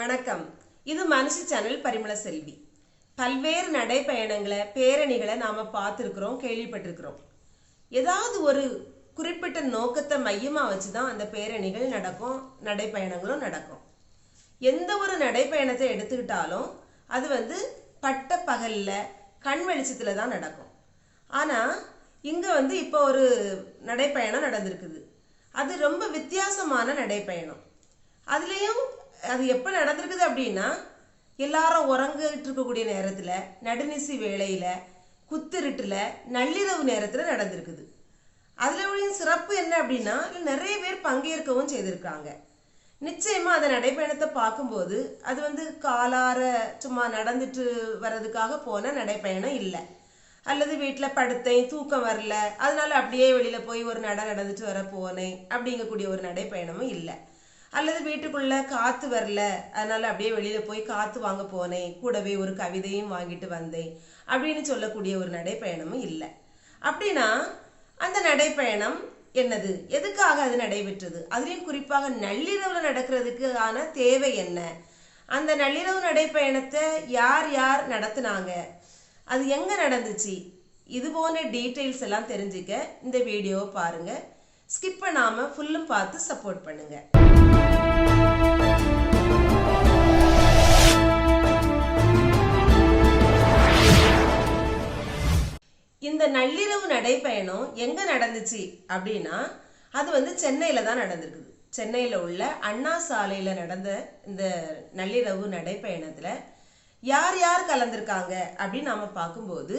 வணக்கம். இது மனுஷி சேனல் பரிமள செல்வி. பல்வேறு நடைப்பயணங்களை பேரணிகளை நாம் பார்த்துருக்குறோம் கேள்விப்பட்டிருக்கிறோம். ஏதாவது ஒரு குறிப்பிட்ட நோக்கத்தை மையமாக வச்சு தான் அந்த பேரணிகள் நடக்கும் நடைப்பயணங்களும் நடக்கும். எந்த ஒரு நடைப்பயணத்தை எடுத்துக்கிட்டாலும் அது வந்து பட்ட பகலில் கண் வெளிச்சத்தில் தான் நடக்கும். ஆனால் இங்கே வந்து இப்போ ஒரு நடைப்பயணம் நடந்திருக்குது. அது ரொம்ப வித்தியாசமான நடைப்பயணம். அதுலேயும் அது எப்போ நடந்திருக்குது அப்படின்னா எல்லாரும் உறங்கிட்டு இருக்கக்கூடிய நேரத்தில் நடுநிசி வேளையில் குத்திருட்டில் நள்ளிரவு நேரத்தில் நடந்திருக்குது. அதில் உள்ள சிறப்பு என்ன அப்படின்னா நிறைய பேர் பங்கேற்கவும் செய்திருக்காங்க நிச்சயமாக அந்த நடைப்பயணத்தை பார்க்கும்போது அது வந்து காலார சும்மா நடந்துட்டு வர்றதுக்காக போன நடைப்பயணம் இல்லை. அல்லது வீட்டில் படுத்தேன் தூக்கம் வரல அதனால அப்படியே வெளியில் போய் ஒரு நட நடந்துட்டு வர போனேன் அப்படிங்கக்கூடிய ஒரு நடைப்பயணமும் இல்லை. அல்லது வீட்டுக்குள்ள காத்து வரல. அதனால அப்படியே வெளியில போய் காத்து வாங்க போனேன். கூடவே ஒரு கவிதையும் வாங்கிட்டு வந்தேன். அப்படின்னு சொல்லக்கூடிய ஒரு நடைப்பயணமும் இல்லை. அப்படின்னா அந்த நடைப்பயணம் என்னது? எதுக்காக அது நடைபெற்றது? அதுலேயும் குறிப்பாக நள்ளிரவுல நடக்கிறதுக்கு ஆன தேவை என்ன? அந்த நள்ளிரவு நடைப்பயணத்தை யார் யார் நடத்துனாங்க? அது எங்க நடந்துச்சு? இது போன்ற டீட்டெயில்ஸ் எல்லாம் தெரிஞ்சுக்க இந்த வீடியோவை பாருங்க. ஸ்கிப் மறக்காம ஃபுல்லும் பார்த்து சப்போர்ட் பண்ணுங்க. இந்த நள்ளிரவு நடைப்பயணம் எங்க நடந்துச்சு அப்படின்னா அது வந்து சென்னையில தான் நடந்திருக்குது. சென்னையில உள்ள அண்ணா சாலையில நடந்த இந்த நள்ளிரவு நடைப்பயணத்துல யார் யார் கலந்திருக்காங்க அப்படின்னு நாம பார்க்கும்போது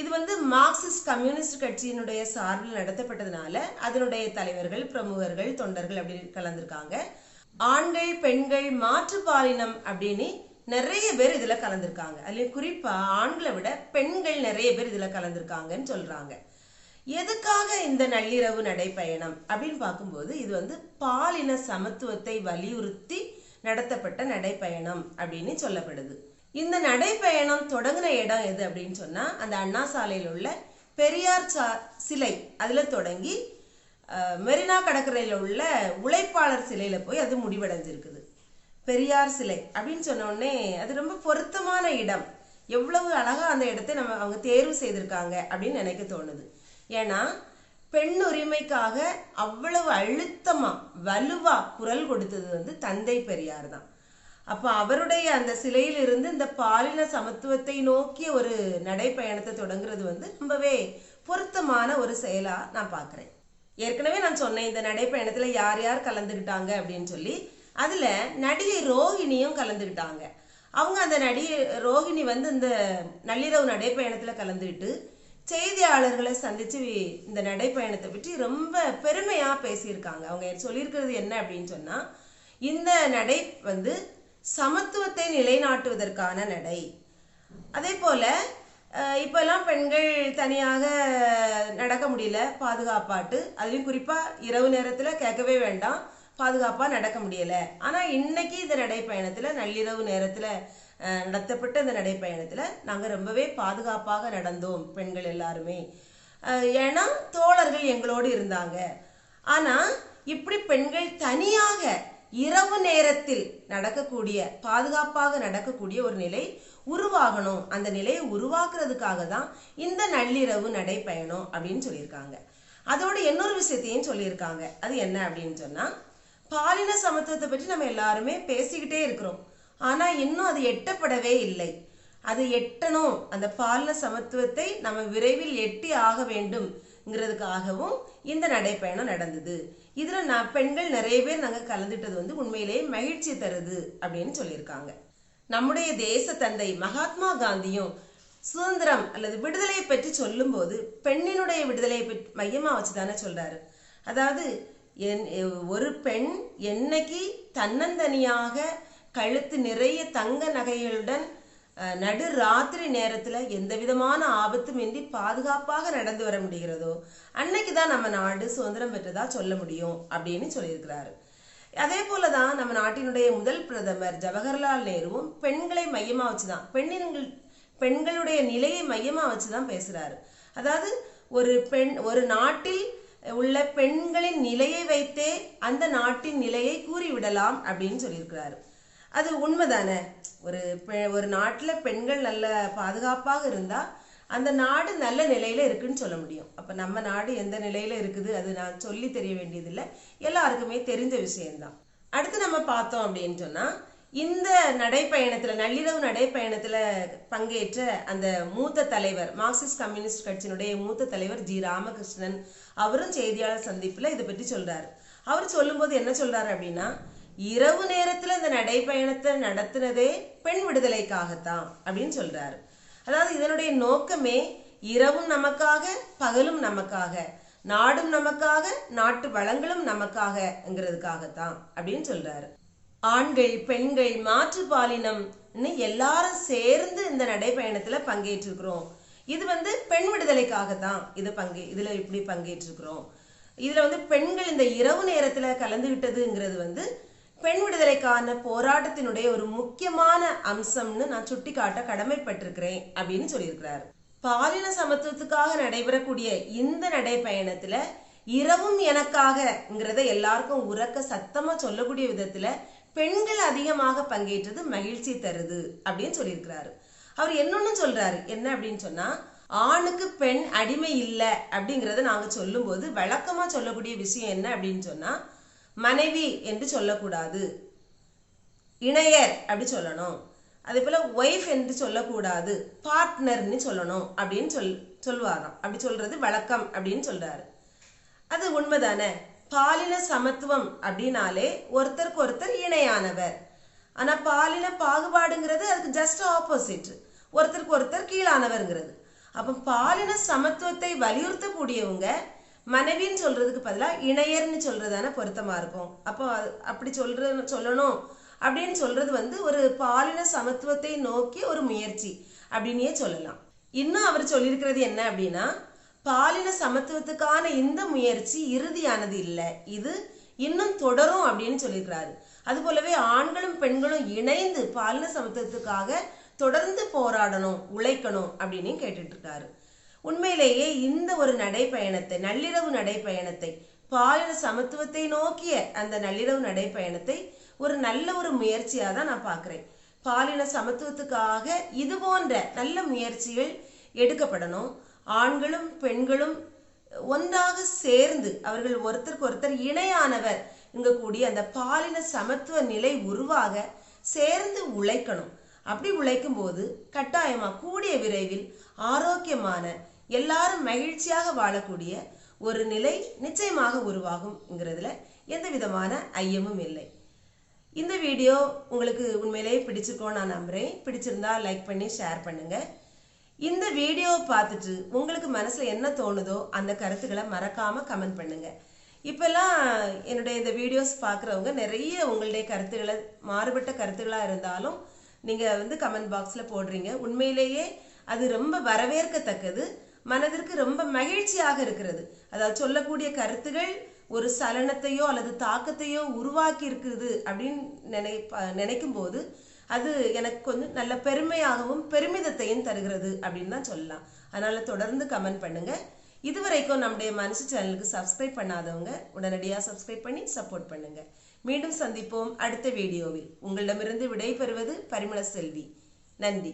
இது வந்து மார்க்சிஸ்ட் கம்யூனிஸ்ட் கட்சியினுடைய சார்பில் நடத்தப்பட்டதுனால அதனுடைய தலைவர்கள் பிரமுகர்கள் தொண்டர்கள் அப்படின்னு கலந்திருக்காங்க. ஆண்கள் பெண்கள் மாற்றுப்பாலினம் அப்படின்னு நிறைய பேர் இதுல கலந்திருக்காங்க. அதுலயும் குறிப்பா ஆண்களை விட பெண்கள் நிறைய பேர் இதுல கலந்திருக்காங்கன்னு சொல்றாங்க. எதுக்காக இந்த நள்ளிரவு நடைப்பயணம் அப்படின்னு பார்க்கும்போது இது வந்து பாலின சமத்துவத்தை வலியுறுத்தி நடத்தப்பட்ட நடைப்பயணம் அப்படின்னு சொல்லப்படுது. இந்த நடைப்பயணம் தொடங்கின இடம் எது அப்படின்னு சொன்னா அந்த அண்ணா சாலையில் உள்ள பெரியார் சா சிலை. அதுல தொடங்கி மெரினா கடற்கரையில் உள்ள உழைப்பாளர் சிலையில போய் அது முடிவடைஞ்சிருக்குது. பெரியார் சிலை அப்படின்னு சொன்னோடனே அது ரொம்ப பொருத்தமான இடம். எவ்வளவு அழகா அந்த இடத்தை நம்ம அவங்க தேர்வு செய்திருக்காங்க அப்படின்னு நினைக்க தோணுது. ஏன்னா பெண் உரிமைக்காக அவ்வளவு அழுத்தமா வலுவா குரல் கொடுத்தது வந்து தந்தை பெரியார் தான். அப்போ அவருடைய அந்த சிலையிலிருந்து இந்த பாலின சமத்துவத்தை நோக்கிய ஒரு நடைப்பயணத்தை தொடங்குறது வந்து ரொம்பவே பொருத்தமான ஒரு செயலாக நான் பார்க்குறேன் ஏற்கனவே நான் சொன்னேன் இந்த நடைப்பயணத்தில் யார் யார் கலந்துக்கிட்டாங்க அப்படின்னு சொல்லி. அதில் நடிகை ரோஹிணியும் கலந்துக்கிட்டாங்க அவங்க அந்த நடிகை ரோஹிணி வந்து இந்த நள்ளிரவு நடைப்பயணத்தில் கலந்துக்கிட்டு செய்தியாளர்களை சந்தித்து இந்த நடைப்பயணத்தை பற்றி ரொம்ப பெருமையாக பேசியிருக்காங்க. அவங்க சொல்லியிருக்கிறது என்ன அப்படின்னு சொன்னால் இந்த நடை வந்து சமத்துவத்தை நிலைநாட்டுவதற்கான நடை. அதே போல இப்போல்லாம் பெண்கள் தனியாக நடக்க முடியல பாதுகாப்பாட்டு. அதுலேயும் குறிப்பாக இரவு நேரத்தில் கேட்கவே வேண்டாம் பாதுகாப்பாக நடக்க முடியலை. ஆனால் இன்னைக்கு இந்த நடைப்பயணத்தில் நள்ளிரவு நேரத்தில் நடத்தப்பட்ட இந்த நடைப்பயணத்தில் நாங்கள் ரொம்பவே பாதுகாப்பாக நடந்தோம் பெண்கள் எல்லாருமே. ஏன்னா தோழர்கள் எங்களோடு இருந்தாங்க. ஆனால் இப்படி பெண்கள் தனியாக இரவு நேரத்தில் நடக்கக்கூடிய பாதுகாப்பாக நடக்கக்கூடிய ஒரு நிலை உருவாகணும். அந்த நிலையை உருவாக்குறதுக்காக தான் இந்த நள்ளிரவு நடைப்பயணம் அப்படின்னு சொல்லியிருக்காங்க. அதோட இன்னொரு விஷயத்தையும் சொல்லியிருக்காங்க. அது என்ன அப்படின்னு சொன்னா பாலின சமத்துவத்தை பற்றி நம்ம எல்லாருமே பேசிக்கிட்டே இருக்கிறோம். ஆனா இன்னும் அது எட்டப்படவே இல்லை. அது எட்டணும். அந்த பாலின சமத்துவத்தை நம்ம விரைவில் எட்டி ஆக வேண்டும். ங்கிறதுக்காகவும் இந்த நடைப்பயணம் நடந்தது. இதில் நான் பெண்கள் நிறைய பேர் நாங்கள் கலந்துட்டது வந்து உண்மையிலேயே மகிழ்ச்சி தருது அப்படின்னு சொல்லியிருக்காங்க. நம்முடைய தேச தந்தை மகாத்மா காந்தியும் சுதந்திரம் அல்லது விடுதலையை பற்றி சொல்லும்போது பெண்ணினுடைய விடுதலையை பற்றி வச்சு தானே சொல்கிறாரு அதாவது என்- ஒரு பெண் என்னைக்கு தன்னந்தனியாக கழுத்து நிறைய தங்க நகைகளுடன் நடு ராத்திரி நேரத்துல எந்த விதமான ஆபத்தும் இன்றி பாதுகாப்பாக நடந்து வர முடிகிறதோ அன்னைக்கு தான் நம்ம நாடு சுதந்திரம் பெற்றதா சொல்ல முடியும் அப்படின்னு சொல்லியிருக்கிறாரு. அதே போலதான் நம்ம நாட்டினுடைய முதல் பிரதமர் ஜவஹர்லால் நேருவும் பெண்களை மையமா வச்சுதான் பெண்ணின்கள் பெண்களுடைய நிலையை மையமா வச்சுதான் பேசுறாரு. அதாவது ஒரு பெண் ஒரு நாட்டில் உள்ள பெண்களின் நிலையை வைத்தே அந்த நாட்டின் நிலையை கூறிவிடலாம் அப்படின்னு சொல்லியிருக்கிறாரு. அது உண்மைதானே? ஒரு பெ- ஒரு நாட்டில் பெண்கள் நல்ல பாதுகாப்பாக இருந்தால் அந்த நாடு நல்ல நிலையில இருக்குன்னு சொல்ல முடியும். அப்போ நம்ம நாடு எந்த நிலையில இருக்குது? அது நான் சொல்லி தெரிய வேண்டியதில்லை. எல்லாருக்குமே தெரிஞ்ச விஷயம்தான். அடுத்து நம்ம பார்த்தோம் அப்படின்னு சொன்னால் இந்த நடைப்பயணத்தில் நள்ளிரவு நடைப்பயணத்தில் பங்கேற்ற அந்த மூத்த தலைவர் மார்க்சிஸ்ட் கம்யூனிஸ்ட் கட்சியினுடைய மூத்த தலைவர் ஜி ராமகிருஷ்ணன் அவரும் செய்தியாளர் சந்திப்பில் இதை பற்றி சொல்கிறார் அவர் சொல்லும்போது என்ன சொல்கிறார் அப்படின்னா இரவு நேரத்துல இந்த நடைப்பயணத்தை நடத்துனதே பெண் விடுதலைக்காகத்தான் அப்படின்னு சொல்றாரு. அதாவது இதனுடைய நோக்கமே இரவும் நமக்காக பகலும் நமக்காக நாடும் நமக்காக நாட்டு வளங்களும் நமக்காகங்கிறதுக்காகத்தான் அப்படின்னு சொல்றாரு. ஆண்கள் பெண்கள் மாற்று பாலினம் எல்லாரும் சேர்ந்து இந்த நடைப்பயணத்துல பங்கேற்றிருக்கிறோம். இது வந்து பெண் விடுதலைக்காகத்தான் இது பங்கே இதுல இப்படி பங்கேற்றிருக்கிறோம். இதுல வந்து பெண்கள் இந்த இரவு நேரத்துல கலந்துகிட்டதுங்கிறது வந்து பெண் விடுதலைக்கான போராட்டத்தினுடைய ஒரு முக்கியமான அம்சம்னு நான் சுட்டிக்காட்ட கடமைப்பட்டிருக்கிறேன் அப்படின்னு சொல்லியிருக்கிறாரு. பாலின சமத்துவத்துக்காக நடைபெறக்கூடிய இந்த நடைப்பயணத்துல இரவும் எனக்காகங்கிறத எல்லாருக்கும் உறக்க சத்தமா சொல்லக்கூடிய விதத்துல பெண்கள் அதிகமாக பங்கேற்றது மகிழ்ச்சி தருது அப்படின்னு சொல்லியிருக்கிறாரு. அவர் என்னொன்னு சொல்றாரு என்ன அப்படின்னு சொன்னா ஆணுக்கு பெண் அடிமை இல்லை அப்படிங்கிறத நாங்க சொல்லும்போது வழக்கமா சொல்லக்கூடிய விஷயம் என்ன அப்படின்னு சொன்னா மனைவி என்று சொல்லக்கூடாது. இணையர் அப்படி சொல்லணும். அதே போல ஒய்ஃப் என்று சொல்லக்கூடாது. பார்ட்னர்னு சொல்லணும் அப்படின்னு சொல் சொல்வாராம். அப்படி சொல்றது வழக்கம் அப்படின்னு சொல்றாரு. அது உண்மைதானே? பாலின சமத்துவம் அப்படின்னாலே ஒருத்தருக்கு ஒருத்தர் இணையானவர். ஆனா பாலின பாகுபாடுங்கிறது அதுக்கு ஜஸ்ட் ஆப்போசிட் ஒருத்தருக்கு ஒருத்தர் கீழானவர்ங்கிறது. அப்ப பாலின சமத்துவத்தை வலியுறுத்தக்கூடியவங்க மனைவின்னு சொல்றதுக்கு பதிலா இணையர்னு சொல்றதான பொருத்தமா இருக்கும். அப்போ அப்படி சொல்ற சொல்லணும் அப்படின்னு சொல்றது வந்து ஒரு பாலின சமத்துவத்தை நோக்கி ஒரு முயற்சி அப்படின்னே சொல்லலாம். இன்னும் அவர் சொல்லியிருக்கிறது என்ன அப்படின்னா பாலின சமத்துவத்துக்கான இந்த முயற்சி இறுதியானது இல்லை. இது இன்னும் தொடரும் அப்படின்னு சொல்லியிருக்கிறாரு. அது போலவே ஆண்களும் பெண்களும் இணைந்து பாலின சமத்துவத்துக்காக தொடர்ந்து போராடணும் உழைக்கணும் அப்படின்னு கேட்டுட்டு இருக்காரு. உண்மையிலேயே இந்த ஒரு நடைப்பயணத்தை நள்ளிரவு நடைப்பயணத்தை பாலின சமத்துவத்தை நோக்கிய அந்த நள்ளிரவு நடைப்பயணத்தை ஒரு நல்ல ஒரு முயற்சியாக தான் நான் பார்க்குறேன். பாலின சமத்துவத்துக்காக இது போன்ற நல்ல முயற்சிகள் எடுக்கப்படணும். ஆண்களும் பெண்களும் ஒன்றாக சேர்ந்து அவர்கள் ஒருத்தருக்கு ஒருத்தர் இணையானவர் இங்க கூடிய அந்த பாலின சமத்துவ நிலை உருவாக சேர்ந்து உழைக்கணும். அப்படி உழைக்கும் போது கட்டாயமா கூடிய விரைவில் ஆரோக்கியமான எல்லாரும் மகிழ்ச்சியாக வாழக்கூடிய ஒரு நிலை நிச்சயமாக உருவாகும்ங்கிறதுல எந்த விதமான ஐயமும் இல்லை. இந்த வீடியோ உங்களுக்கு உண்மையிலேயே பிடிச்சிருக்கோன்னு நான் நம்புகிறேன் பிடிச்சிருந்தா லைக் பண்ணி ஷேர் பண்ணுங்க. இந்த வீடியோவை பார்த்துட்டு உங்களுக்கு மனசில் என்ன தோணுதோ அந்த கருத்துக்களை மறக்காமல் கமெண்ட் பண்ணுங்க. இப்போல்லாம் என்னுடைய இந்த வீடியோஸ் பார்க்குறவங்க நிறைய உங்களுடைய கருத்துக்களை மாறுபட்ட கருத்துக்களாக இருந்தாலும் நீங்கள் வந்து கமெண்ட் பாக்ஸில் போடுறீங்க. உண்மையிலேயே அது ரொம்ப வரவேற்கத்தக்கது. மனதிற்கு ரொம்ப மகிழ்ச்சியாக இருக்கிறது. அதாவது சொல்லக்கூடிய கருத்துகள் ஒரு சலனத்தையோ அல்லது தாக்கத்தையோ உருவாக்கி இருக்குது அப்படின்னு நினை நினைக்கும் போது அது எனக்கு கொஞ்சம் நல்ல பெருமையாகவும் பெருமிதத்தையும் தருகிறது அப்படின்னு தான் சொல்லலாம். அதனால தொடர்ந்து கமெண்ட் பண்ணுங்க. இதுவரைக்கும் நம்முடைய மனசு சேனலுக்கு சப்ஸ்கிரைப் பண்ணாதவங்க உடனடியாக சப்ஸ்கிரைப் பண்ணி சப்போர்ட் பண்ணுங்க. மீண்டும் சந்திப்போம் அடுத்த வீடியோவில். உங்களிடமிருந்து விடைபெறுவது பரிமள செல்வி. நன்றி.